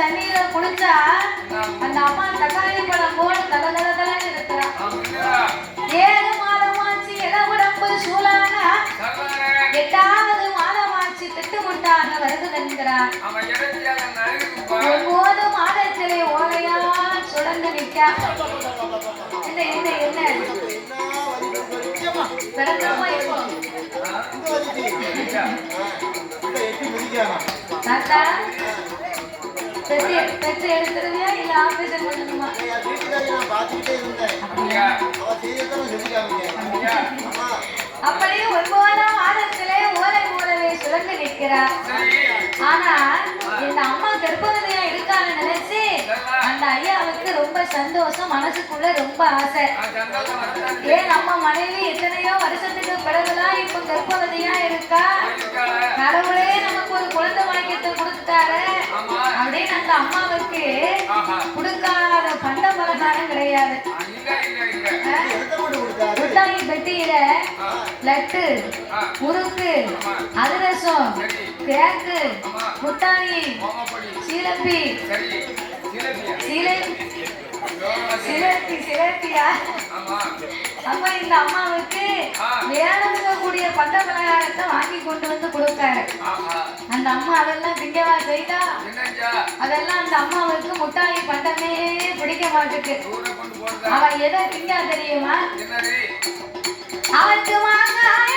பச்சை தண்ணியில குளிச்சா அந்த அம்மா தக்காளி பழம் போல தல தல தலன்னு இருக்கிறான்? ஏழு மாதமாச்சு இளவுடம்பு சூழானா. எட்டாவது மாதமாச்சு திட்டுமுட்டாக வருகுதென்கிறார் அவன் இறைச்சியாக நறுக்குப்பா. ஒவ்வொரு மாதத்திலே ஓலையா சுழந்து நிற்கா என்ன என்ன என்ன? பிறந்தமா தாத்தா? பெற்று பெற்று எடுத்துருவியா இல்ல ஆபரேஷன் பண்ணணுமா ஐயா, ஐயா. அப்படியே? ஒன்பதாம் மாதத்திலே ஓலை மூலவே சுழந்து நிற்கிறார். ஆனா இந்த அம்மா கர்ப்பவதியா இருக்கான்னு நினைச்சு அந்த ஐயாவுக்கு சந்தோஷம் மனசுக்குள்ள ரொம்ப ஆசை ஏன் நம்ம மனைவி எத்தனையோ வருஷத்துக்கு பிறகுதான் இப்ப கர்ப்பவதியா இருக்கா. கடவுளே நமக்கு ஒரு குழந்தை வாக்கியத்தை கொடுத்துட்டாரு. அப்படின்னு அந்த அம்மாவுக்கு. கொடுக்காத பண்ட பலகாரம் கிடையாது. முட்டாய் பெட்டியில லட்டு. முறுக்கு அதிரசம் கேக்கு ஆமா. முட்டாயி. சீலப்பி? சீலை ஆமா. அப்ப இந்த அம்மாவுக்கு ஆ. வேணுங்கக்கூடிய பண்ட பலகாரத்தை வாங்கி கொண்டு வந்து கொடுத்தாரு. அந்த அம்மா அதெல்லாம் திங்கவா செய்தா? அதெல்லாம் அந்த அம்மாவுக்கு முட்டாய் பண்டமே பிடிக்க மாட்டுக்கு? அவ எதை திங்கா தெரியுமா? அவருக்கு மாங்காயா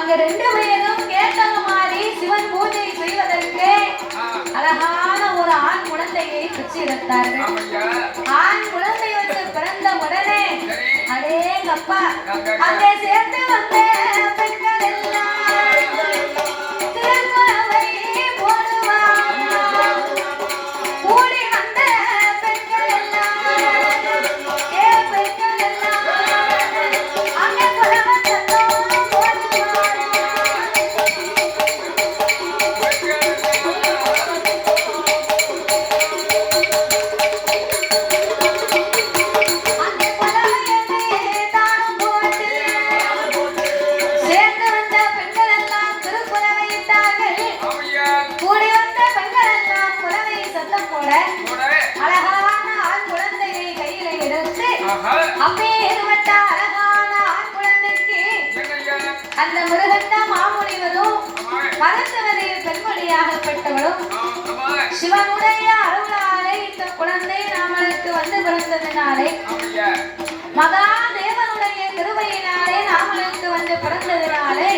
அவங்க ரெண்டு பேரும் கேட்டது மாதிரி சிவன் பூஜை செய்வதற்கு அழகான ஒரு ஆண் குழந்தையை ஆமையா ஆண் குழந்தை வந்து பிறந்த உடனே அடேங்கப்பா அங்கே சேர்ந்து வந்த பெண்கள் எல்லாம் அழகான ஆண் குழந்தையை கையில எடுத்து அப்பேற்பட்ட அழகான ஆண் குழந்தைக்கு அந்த மிருகண்ட மாமுனிவரும் மருத்துவரையில் பெண்மொழியாகப்பட்டவளும் சிவனுடைய அருளாலே இந்த குழந்தை நாமளுக்கு வந்து பிறந்ததினாலே ஆமையா மகாதேவனுடைய கிருபையினாலே நாமளுக்கு வந்து பிறந்ததினாலே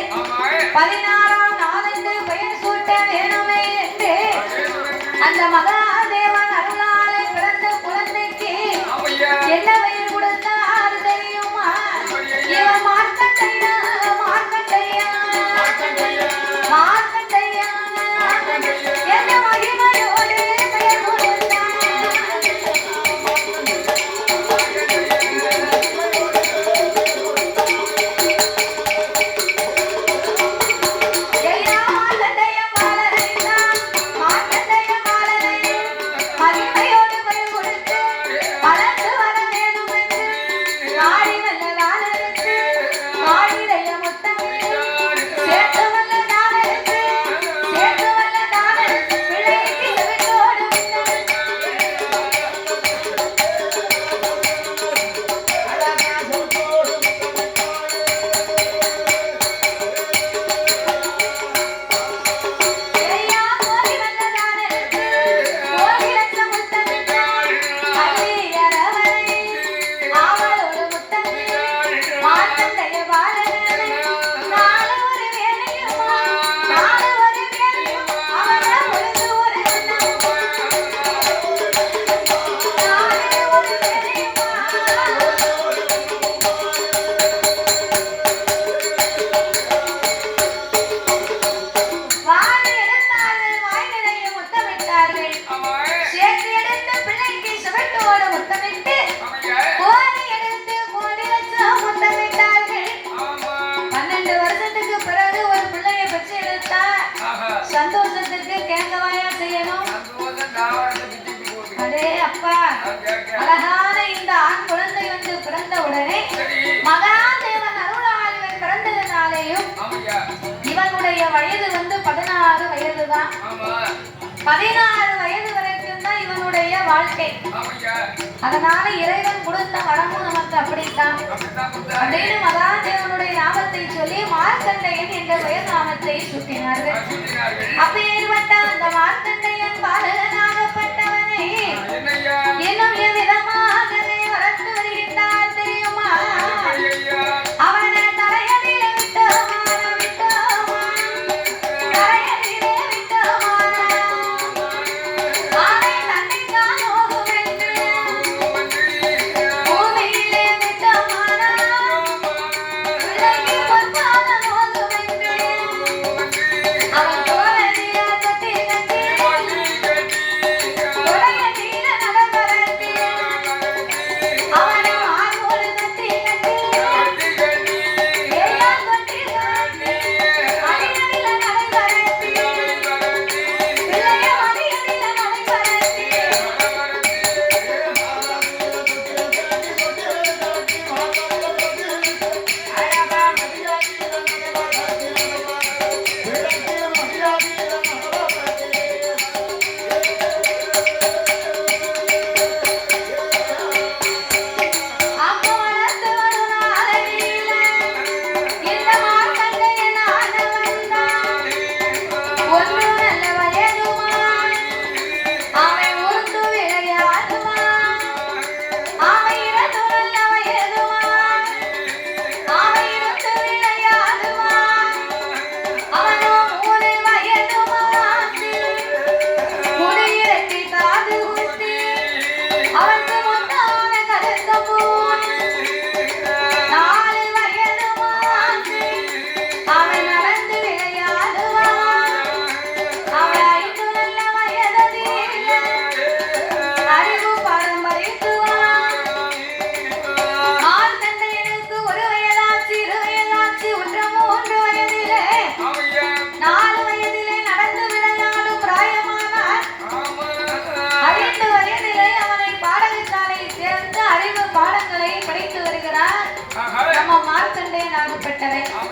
பதினாறாம் நாளுக்கு பெயர் சூட்ட வேணுமே என்று அந்த மகாதேவன் இவனுடைய வயது வந்து பதினாறு வயதுதான். ஆமா. பதினாறு வயது வரைக்கும் தான் இவனுடைய வாழ்க்கை. அதனால இறைவன் கொடுத்த வரமும் நமக்கு அப்படித்தான். அப்படின்னு மகாதேவனுடைய நாமத்தை சொல்லி மார்க்கண்டையன் என்ற பெயர் நாமத்தை சூட்டினார்கள். அப்பேற்பட்ட அந்த மார்க்கண்டையன் பாலகனாகப்பட்ட